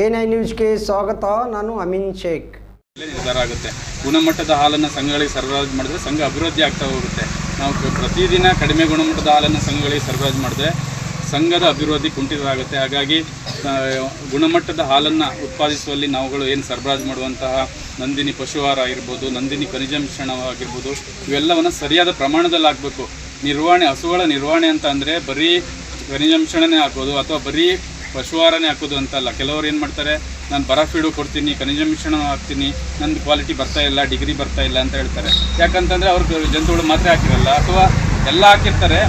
A nine ನ್ಯೂಸ್ಗೆ ಸ್ವಾಗತ, ನಾನು ಅಮೀನ್ ಶೇಖ್. ನಿರ್ಧಾರ ಆಗುತ್ತೆ. ಗುಣಮಟ್ಟದ ಹಾಲನ್ನು ಸಂಘಗಳಿಗೆ ಸರಬರಾಜು ಮಾಡಿದ್ರೆ ಸಂಘ ಅಭಿವೃದ್ಧಿ ಆಗ್ತಾ ಹೋಗುತ್ತೆ. ನಾವು ಪ್ರತಿದಿನ ಕಡಿಮೆ ಗುಣಮಟ್ಟದ ಹಾಲನ್ನು ಸಂಘಗಳಿಗೆ ಸರಬರಾಜು ಮಾಡಿದ್ರೆ ಸಂಘದ ಅಭಿವೃದ್ಧಿ ಕುಂಠಿತವಾಗುತ್ತೆ. ಹಾಗಾಗಿ ಗುಣಮಟ್ಟದ ಹಾಲನ್ನು ಉತ್ಪಾದಿಸುವಲ್ಲಿ ನಾವುಗಳು ಏನು ಸರಬರಾಜು ಮಾಡುವಂತಹ ನಂದಿನಿ ಪಶುಹಾರ ಆಗಿರ್ಬೋದು, ನಂದಿನಿ ಖನಿಜ ಮಿಶ್ರಣವಾಗಿರ್ಬೋದು ಇವೆಲ್ಲವನ್ನು ಸರಿಯಾದ ಪ್ರಮಾಣದಲ್ಲಿ ಆಗಬೇಕು ನಿರ್ವಹಣೆ, ಹಸುಗಳ ನಿರ್ವಹಣೆ ಅಂತ ಅಂದರೆ ಬರೀ ಖನಿಜ ಮಿಶ್ರಣನೇ ಹಾಕೋದು ಅಥವಾ ಬರೀ ಪಶುಹಾರನೇ ಹಾಕೋದು ಅಂತಲ್ಲ. ಕೆಲವರು ಏನು ಮಾಡ್ತಾರೆ, ನಾನು ಬರ ಫೀಡು ಕೊಡ್ತೀನಿ, ಖನಿಜ ಮಿಶ್ರಣ ಹಾಕ್ತೀನಿ ನನ್ನ ಕ್ವಾಲಿಟಿ ಬರ್ತಾ ಇಲ್ಲ ಡಿಗ್ರಿ ಬರ್ತಾ ಇಲ್ಲ ಅಂತ ಹೇಳ್ತಾರೆ. ಯಾಕಂತಂದರೆ ಅವ್ರಿಗೆ ಜಂತುಗಳು ಮಾತ್ರ ಹಾಕಿರಲ್ಲ, ಅಥವಾ ಎಲ್ಲ ಹಾಕಿರ್ತಾರೆ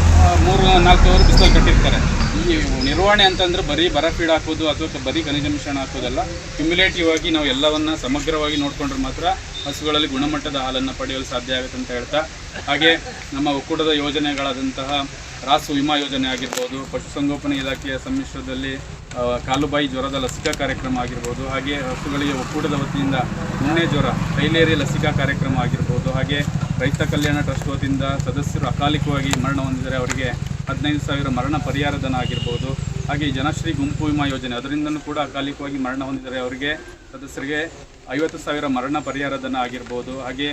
ಮೂರು, ನಾಲ್ಕು ಅವರು ಬಿಸಿಲು ಕಟ್ಟಿರ್ತಾರೆ. ಈ ನಿರ್ವಹಣೆ ಅಂತಂದರೆ ಬರೀ ಬರ ಫೀಡ್ ಹಾಕೋದು ಅಥವಾ ಬರೀ ಖನಿಜ ಮಿಶ್ರಣ ಹಾಕೋದಲ್ಲ. ಕ್ಯುಮ್ಯುಲೇಟಿವ್ ಆಗಿ ನಾವು ಎಲ್ಲವನ್ನು ಸಮಗ್ರವಾಗಿ ನೋಡಿಕೊಂಡ್ರೆ ಮಾತ್ರ ಹಸುಗಳಲ್ಲಿ ಗುಣಮಟ್ಟದ ಹಾಲನ್ನು ಪಡೆಯಲು ಸಾಧ್ಯ ಆಗುತ್ತೆ ಅಂತ ಹೇಳ್ತಾ. ಹಾಗೆ ನಮ್ಮ ಒಕ್ಕೂಟದ ಯೋಜನೆಗಳಾದಂತಹ ರಾಸು ವಿಮಾ ಯೋಜನೆ ಆಗಿರ್ಬೋದು ಪಶುಸಂಗೋಪನೆ ಇಲಾಖೆಯ ಸಮ್ಮಿಶ್ರದಲ್ಲಿ ಕಾಲುಬಾಯಿ ಜ್ವರದ ಲಸಿಕಾ ಕಾರ್ಯಕ್ರಮ ಆಗಿರ್ಬೋದು, ಹಾಗೆ ಹಸುಗಳಿಗೆ ಒಕ್ಕೂಟದ ವತಿಯಿಂದ ಉಣ್ಣೆ ಜ್ವರ, ಕೈಲೇರಿ ಲಸಿಕಾ ಕಾರ್ಯಕ್ರಮ ಆಗಿರ್ಬೋದು, ಹಾಗೆ ರೈತ ಕಲ್ಯಾಣ ಟ್ರಸ್ಟ್ ವತಿಯಿಂದ ಸದಸ್ಯರು ಅಕಾಲಿಕವಾಗಿ ಮರಣ ಹೊಂದಿದರೆ ಅವರಿಗೆ ಹದಿನೈದು ಸಾವಿರ ಮರಣ ಪರಿಹಾರ ಧನ ಆಗಿರ್ಬೋದು, ಹಾಗೆ ಜನಶ್ರೀ ಗುಂಪು ವಿಮಾ ಯೋಜನೆ ಅದರಿಂದಲೂ ಕೂಡ ಅಕಾಲಿಕವಾಗಿ ಮರಣ ಹೊಂದಿದರೆ ಅವರಿಗೆ ಸದಸ್ಯರಿಗೆ ಐವತ್ತು ಸಾವಿರ ಮರಣ ಪರಿಹಾರ ಧನ ಆಗಿರ್ಬೋದು, ಹಾಗೆ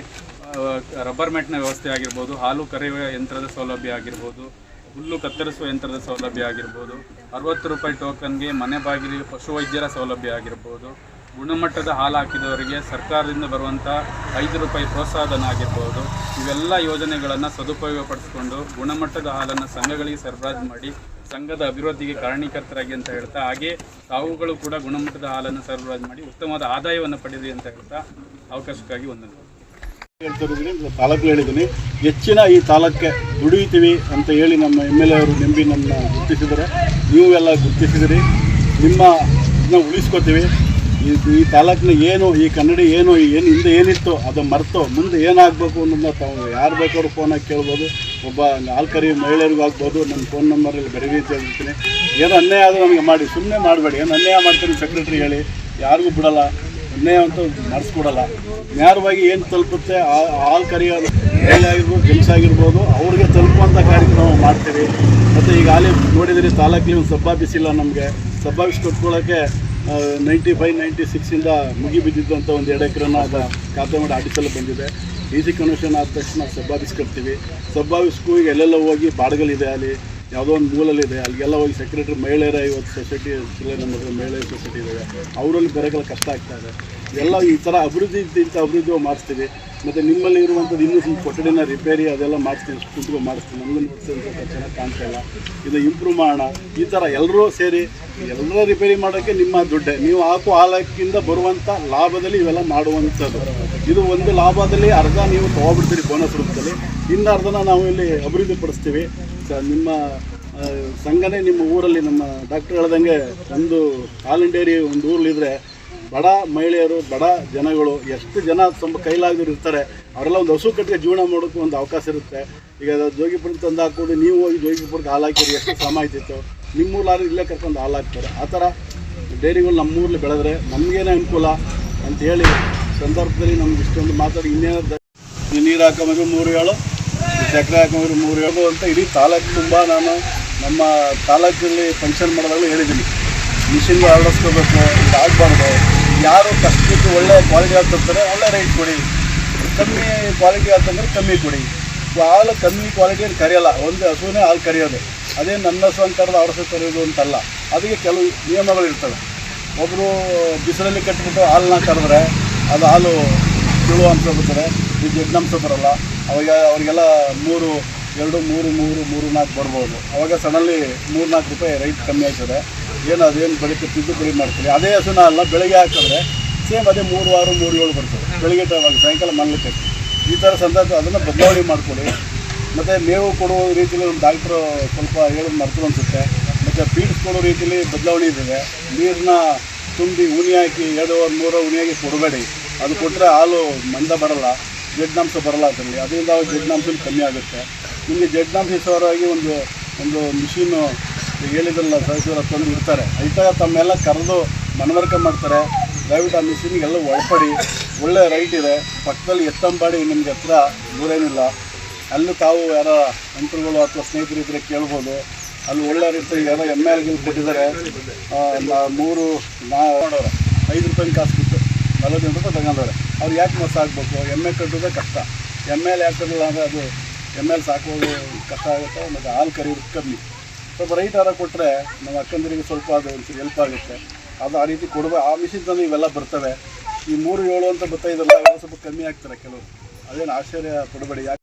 ರಬ್ಬರ್ ಮ್ಯಾಟ್ನ ವ್ಯವಸ್ಥೆ ಆಗಿರ್ಬೋದು, ಹಾಲು ಕರೆಯುವ ಯಂತ್ರದ ಸೌಲಭ್ಯ ಆಗಿರ್ಬೋದು ಹುಲ್ಲು ಕತ್ತರಿಸುವ ಯಂತ್ರದ ಸೌಲಭ್ಯ ಆಗಿರ್ಬೋದು. ಅರವತ್ತು ರೂಪಾಯಿ ಟೋಕನ್ಗೆ ಮನೆ ಬಾಗಿಲಿಗೆ ಪಶುವೈದ್ಯರ ಸೌಲಭ್ಯ ಆಗಿರ್ಬೋದು. ಗುಣಮಟ್ಟದ ಹಾಲು ಹಾಕಿದವರಿಗೆ ಸರ್ಕಾರದಿಂದ ಬರುವಂಥ ಐದು ರೂಪಾಯಿ ಪ್ರೋತ್ಸಾಹಧನ ಆಗಿರ್ಬೋದು. ಇವೆಲ್ಲ ಯೋಜನೆಗಳನ್ನು ಸದುಪಯೋಗಪಡಿಸಿಕೊಂಡು ಗುಣಮಟ್ಟದ ಹಾಲನ್ನು ಸಂಘಗಳಿಗೆ ಸರಬರಾಜು ಮಾಡಿ ಸಂಘದ ಅಭಿವೃದ್ಧಿಗೆ ಕಾರಣೀಕರ್ತರಾಗಿ ಅಂತ ಹೇಳ್ತಾ, ಹಾಗೆ ತಾವುಗಳು ಕೂಡ ಗುಣಮಟ್ಟದ ಹಾಲನ್ನು ಸರಬರಾಜು ಮಾಡಿ ಉತ್ತಮವಾದ ಆದಾಯವನ್ನು ಪಡೆಯಿರಿ ಅಂತ ಹೇಳ್ತಾ ಅವಕಾಶಕ್ಕಾಗಿ ವಂದನೆಗಳು. ತಾಲೂಕು ಹೇಳಿದ್ದೀನಿ. ಹೆಚ್ಚಿನ ಈ ತಾಲೂಕ್ಕೆ ದುಡಿಯುತ್ತೀವಿ ಅಂತ ಹೇಳಿ ನಮ್ಮ ಎಂ ಎಲ್ ಎ ಅವರು ನಂಬಿ ನಮ್ಮನ್ನ ಗುರುತಿಸಿದರೆ ನೀವು ಎಲ್ಲ ಗುರುತಿಸಿದಿರಿ. ನಿಮ್ಮ ಇದನ್ನ ಉಳಿಸ್ಕೋತೀವಿ. ಈ ಈ ತಾಲೂಕಿನ ಏನು, ಈ ಕನ್ನಡಿ ಏನು ಏನು ಹಿಂದೆ ಏನಿತ್ತು ಅದು ಮರೆತು ಮುಂದೆ ಏನಾಗಬೇಕು ಅನ್ನೋದನ್ನ ತಾವು ಯಾರು ಬೇಕಾದ್ರೂ ಫೋನಾಗಿ ಕೇಳ್ಬೋದು. ಒಬ್ಬ ನಾಲ್ಕರಿ ಮಹಿಳೆಯರಿಗೂ ಆಗ್ಬೋದು. ನನ್ನ ಫೋನ್ ನಂಬರಲ್ಲಿ ಬರೀರಿ ಅಂತ ಹೇಳ್ತೀನಿ ಏನೋ ಅನ್ಯಾಯ ಆದರೂ ನಮಗೆ ಮಾಡಿ. ಸುಮ್ಮನೆ ಮಾಡಬೇಡಿ. ಏನು ಅನ್ಯಾಯ ಮಾಡ್ತೀನಿ ಸೆಕ್ರೆಟ್ರಿ ಹೇಳಿ. ಯಾರಿಗೂ ಬಿಡಲ್ಲ. ಅನ್ಯಾಯ ಅಂತೂ ನಡೆಸ್ಕೊಡಲ್ಲ. ನೇರವಾಗಿ ಏನು ತಲುಪುತ್ತೆ ಹಾಲು ಮಹಿಳೆ ಆಗಿರ್ಬೋದು ಜೆಂಟ್ಸ್ ಆಗಿರ್ಬೋದು, ಅವ್ರಿಗೆ ತಲುಪುವಂಥ ಕಾರ್ಯಕ್ರಮ ಮಾಡ್ತೀವಿ. ಮತ್ತು ಈಗ ಹಾಲಿ ನೋಡಿದರೆ, ತಾಲೂಕಲ್ಲಿ ಒಂದು ಸಬ್ ಆಫೀಸ್ ಇಲ್ಲ ನಮಗೆ. ಸಬ್ ಆಫೀಸ್ ಕೊಟ್ಕೊಳ್ಳೋಕ್ಕೆ ನೈಂಟಿ ಫೈವ್ ನೈಂಟಿ ಸಿಕ್ಸಿಂದ ಮುಗಿ ಬಿದ್ದಿದ್ದಂಥ ಒಂದು ಎರಡು ಎಕರೆನ ಅದು ಖಾತೆ ಮಾಡಿ ಆಡಿಸಲು ಬಂದಿದೆ. ಡಿ ಸಿ ಕನ್ವೆನ್ಷನ್ ಆದ ತಕ್ಷಣ ನಾವು ಸಬ್ ಆಫೀಸ್ ಕಟ್ತೀವಿ. ಸಬ್ ಆಫೀಸ್ಗೂ ಈಗ ಎಲ್ಲೆಲ್ಲ ಹೋಗಿ ಬಾಡ್ಗಲಿದೆ ಅಲ್ಲಿ ಯಾವುದೋ ಒಂದು ಮೂಲಲ್ಲಿದೆ ಅಲ್ಲಿಗೆಲ್ಲ ಹೋಗಿ ಸೆಕ್ರೆಟರಿ ಮಹಿಳೆಯರ ಇವತ್ತು ಸೊಸೈಟಿ ಜಿಲ್ಲೆ ನಮ್ಮ ಮಹಿಳೆಯರ ಸೊಸೈಟಿ ಇದ್ದಾವೆ ಅವರಲ್ಲಿ ಬರೋಕ್ಕೆಲ್ಲ ಕಷ್ಟ ಆಗ್ತಾ ಇದೆ. ಎಲ್ಲ ಈ ಥರ ಅಭಿವೃದ್ಧಿ ಇಂಥ ಅಭಿವೃದ್ಧಿ ಮಾಡಿಸ್ತೀವಿ. ಮತ್ತು ನಿಮ್ಮಲ್ಲಿ ಇರುವಂಥದ್ದು ಇನ್ನೂ ಸ್ವಲ್ಪ ಕೊಠಡಿನ ರಿಪೇರಿ ಅದೆಲ್ಲ ಕುಂತ್ಕೊಂಡು ಮಾಡಿಸ್ತೀವಿ. ನಮಗೂ ಸ್ವಲ್ಪ ಚೆನ್ನಾಗಿ ಕಾಣ್ತಾ ಇಲ್ಲ. ಇದು ಇಂಪ್ರೂವ್ ಮಾಡೋಣ. ಈ ಥರ ಎಲ್ಲರೂ ಸೇರಿ ಎಲ್ಲರ ರಿಪೇರಿ ಮಾಡೋಕ್ಕೆ ನಿಮ್ಮ ದುಡ್ಡೆ. ನೀವು ಹಾಕೋ ಹಾಲಕ್ಕಿಂದ ಬರುವಂಥ ಲಾಭದಲ್ಲಿ ಇವೆಲ್ಲ ಮಾಡುವಂಥದ್ದು. ಇದು ಒಂದು ಲಾಭದಲ್ಲಿ ಅರ್ಧ ನೀವು ತೊಗೊಬಿಡ್ತೀರಿ ಬೋನಸ್ ರೂಪದಲ್ಲಿ. ಇನ್ನು ಅರ್ಧನ ನಾವು ಇಲ್ಲಿ ಅಭಿವೃದ್ಧಿ ಪಡಿಸ್ತೀವಿ. ನಿಮ್ಮ ಸಂಘನೇ ನಿಮ್ಮ ಊರಲ್ಲಿ ನಮ್ಮ ಡಾಕ್ಟರ್ ಹೇಳ್ದಂಗೆ ಒಂದು ಆಲ್ ಡೈರಿ ಒಂದು ಊರಲ್ಲಿದ್ದರೆ ಬಡ ಮಹಿಳೆಯರು, ಬಡ ಜನಗಳು ಎಷ್ಟು ಜನ ತುಂಬ ಕೈಲಾಗದ್ರು ಇರ್ತಾರೆ, ಅವರೆಲ್ಲ ಒಂದು ಹಸು ಕಟ್ಟಿಗೆ ಜೀವನ ಮಾಡೋಕ್ಕೂ ಒಂದು ಅವಕಾಶ ಇರುತ್ತೆ. ಈಗ ಜೋಗಿಪುರಕ್ಕೆ ತಂದು ಹಾಕೋದು ನೀವು ಹೋಗಿ ಜೋಗಿಪುರಕ್ಕೆ ಹಾಲು ಹಾಕಿರಿ ಎಷ್ಟು ಶ್ರಮ ಆಯ್ತಿತ್ತು. ನಿಮ್ಮೂರ್ಲಾರು ಇಲ್ಲೇ ಕರ್ಕೊಂಡು ಹಾಲು ಹಾಕ್ತಾರೆ. ಆ ಥರ ಡೈರಿಗಳು ನಮ್ಮೂರಲ್ಲಿ ಬೆಳೆದ್ರೆ ನಮಗೇನೇ ಅನುಕೂಲ ಅಂತ ಹೇಳಿ ಸಂದರ್ಭದಲ್ಲಿ ನಮ್ಗೆ ಇಷ್ಟೊಂದು ಮಾತಾಡಿ ಇನ್ನೇನಾದ್ರು ನೀರು ಹಾಕೋಬೇಕು ಮೂರು ಏಳು. ಸಕ್ಕರೆ ಹಾಕೊಂಬರು ಮೂರು ಹೇಳ್ಬೋದು ಅಂತ ಇಡೀ ತಾಲೂಕು ತುಂಬ ನಾನು ನಮ್ಮ ತಾಲೂಕಲ್ಲಿ ಫಂಕ್ಷನ್ ಮಾಡಿದಾಗಲೂ ಹೇಳಿದ್ದೀನಿ. ಮಿಷಿನ್ಗೆ ಅಳವಡಿಸ್ಕೋಬೇಕು ಆಗಬಾರ್ದು. ಯಾರು ಕಷ್ಟಕ್ಕೆ ಒಳ್ಳೆ ಕ್ವಾಲಿಟಿ ಆಗ್ತಿರ್ತಾರೆ ತರ್ತಾರೆ, ಒಳ್ಳೆ ರೇಟ್ ಕೊಡಿ. ಕಮ್ಮಿ ಕ್ವಾಲಿಟಿ ಆಗ್ತಂದ್ರೆ ತಂದ್ರೆ ಕಮ್ಮಿ ಕೊಡಿ. ಹಾಲು ಕಮ್ಮಿ ಕ್ವಾಲಿಟಿಯಲ್ಲಿ ಕರೆಯಲ್ಲ, ಒಂದು ಹಸುವೇ ಹಾಲು ಕರೆಯೋದು. ಅದೇ ನನ್ನ ಹಸು ಅಂತ ಹಸು ಕರೆಯೋದು ಅಂತಲ್ಲ, ಅದಕ್ಕೆ ಕೆಲವು ನಿಯಮಗಳು ಇರ್ತವೆ. ಒಬ್ಬರು ಬಿಸಿಲಲ್ಲಿ ಕಟ್ಟಿಬಿಟ್ಟು ಹಾಲನ್ನ ಕರೆದ್ರೆ ಅದು ಹಾಲು ತಿಳುವ ಅಂಶ ಬರ್ತಾರೆ ಈ ಜಡ್ನಂಶ ಬರಲ್ಲ ಅವಾಗ ಅವರಿಗೆಲ್ಲ ಮೂರು, ಎರಡು, ಮೂರು ಮೂರು ಮೂರು, ನಾಲ್ಕು ಬರ್ಬೋದು. ಅವಾಗ ಸಡನ್ಲಿ ಮೂರು, ನಾಲ್ಕು ರೂಪಾಯಿ ರೈಟ್ ಕಮ್ಮಿ ಆಗ್ತದೆ ಏನು ಅದೇನು ಬೆಳಗ್ಗೆ ತಿದ್ದುಪಡಿ ಮಾಡ್ತೀವಿ ಅದೇ ಹಸುನ ಅಲ್ಲ, ಬೆಳಗ್ಗೆ ಹಾಕಿದ್ರೆ ಸೇಮ್ ಅದೇ ಮೂರು ಆರು, ಮೂರು ಏಳು ಬರ್ತದೆ. ಬೆಳಿಗ್ಗೆ ಟೈಮಾಗ ಸಾಯಂಕಾಲ ಮನಲಿಕ್ಕೆ ಈ ಥರ ಸಂದರ್ಭ ಅದನ್ನು ಬದಲಾವಣೆ ಮಾಡಿಕೊಡಿ ಮತ್ತು ಮೇವು ಕೊಡುವ ರೀತಿಯಲ್ಲಿ ಒಂದು ಡಾಕ್ಟ್ರು ಸ್ವಲ್ಪ ಹೇಳೋದು ಮರ್ತರು ಅನಿಸುತ್ತೆ. ಮತ್ತು ಫೀಡ್ಸ್ ಕೊಡೋ ರೀತಿಯಲ್ಲಿ ಬದಲಾವಣೆ ಇದ್ದಾವೆ ನೀರನ್ನ ತುಂಬಿ ಉನಿ ಹಾಕಿ, ಎರಡು, ಮೂರು ಉಣಿಯಾಗಿ ಕೊಡಬೇಡಿ. ಅದು ಕೊಟ್ಟರೆ ಹಾಲು ಮಂದ ಬರಲ್ಲ ಜಡ್ನಾಂಶ ಬರಲ್ಲ ಅದರಲ್ಲಿ. ಅದರಿಂದ ಜಡ್ನಾಂಶ ಕಮ್ಮಿ ಆಗುತ್ತೆ. ನಿಮಗೆ ಜಡ್ನಾಂಶ ಸರವಾಗಿ ಒಂದು ಒಂದು ಮಿಷಿನು ಹೇಳಿದ್ರಲ್ಲ ಸಹಸೂರ ತಂದು ಇರ್ತಾರೆ. ಐತಾಗ ತಮ್ಮೆಲ್ಲ ಕರೆದು ಮನವರಿಕೆ ಮಾಡ್ತಾರೆ. ದಯವಿಟ್ಟು ಆ ಮಿಷಿನ್ಗೆಲ್ಲ ಒಳಪಡಿ. ಒಳ್ಳೆ ರೈಟ್ ಇದೆ. ಪಕ್ಕದಲ್ಲಿ ಎತ್ತಂಬಾಡಿ ನಿಮ್ಗೆ ಹತ್ರ ದೂರೇನಿಲ್ಲ. ಅಲ್ಲೂ ತಾವು ಯಾರ ಮಂತ್ರಿಗಳು ಅಥವಾ ಸ್ನೇಹಿತರು ಇದ್ದರೆ ಕೇಳ್ಬೋದು. ಅಲ್ಲಿ ಒಳ್ಳೆ ರೀತಿ ಯಾರೋ ಎಂ ಎಲ್ಗಳು ಕೊಟ್ಟಿದ್ದಾರೆ. ಆ, ಮೂರು ನಾ ಐದು ರೂಪಾಯಿ ಕಾಸು ಬಿಟ್ಟು ನಲವತ್ತೆಂಟು ರೂಪಾಯಿ ತಗೊಂಡವ್ರೆ. ಅವ್ರು ಯಾಕೆ ಮೋಸ ಆಗಬೇಕು? ಎಮ್ಮೆ ಕಟ್ಟೋದೇ ಕಷ್ಟ. ಎಂ ಎಲ್ ಯಾಕೆ ಕಟ್ಟಿಲ್ಲ ಅಂದರೆ ಅದು ಎಂ ಎಲ್ ಸಾಕೋದು ಕಷ್ಟ ಆಗುತ್ತೆ, ಮತ್ತು ಹಾಲು ಕರೆಯೋದು ಕಮ್ಮಿ. ಸ್ವಲ್ಪ ರೈಟ್ ಆರ ಕೊಟ್ಟರೆ ನಮ್ಮ ಅಕ್ಕಂದಿರಿಗೆ ಸ್ವಲ್ಪ ಅದು ಒಂಚೂರು ಹೆಲ್ಪ್ ಆಗುತ್ತೆ. ಅದು ಆ ರೀತಿ ಕೊಡಬೇ ಆ ವಿಷಯದಿಂದ ಇವೆಲ್ಲ ಬರ್ತವೆ. ಈ ಮೂರು ಏಳು ಅಂತ ಬರ್ತಾ ಸ್ವಲ್ಪ ಕಮ್ಮಿ ಆಗ್ತಾರೆ ಕೆಲವರು. ಅದೇನು ಆಶ್ಚರ್ಯ ಕೊಡಬೇಡಿ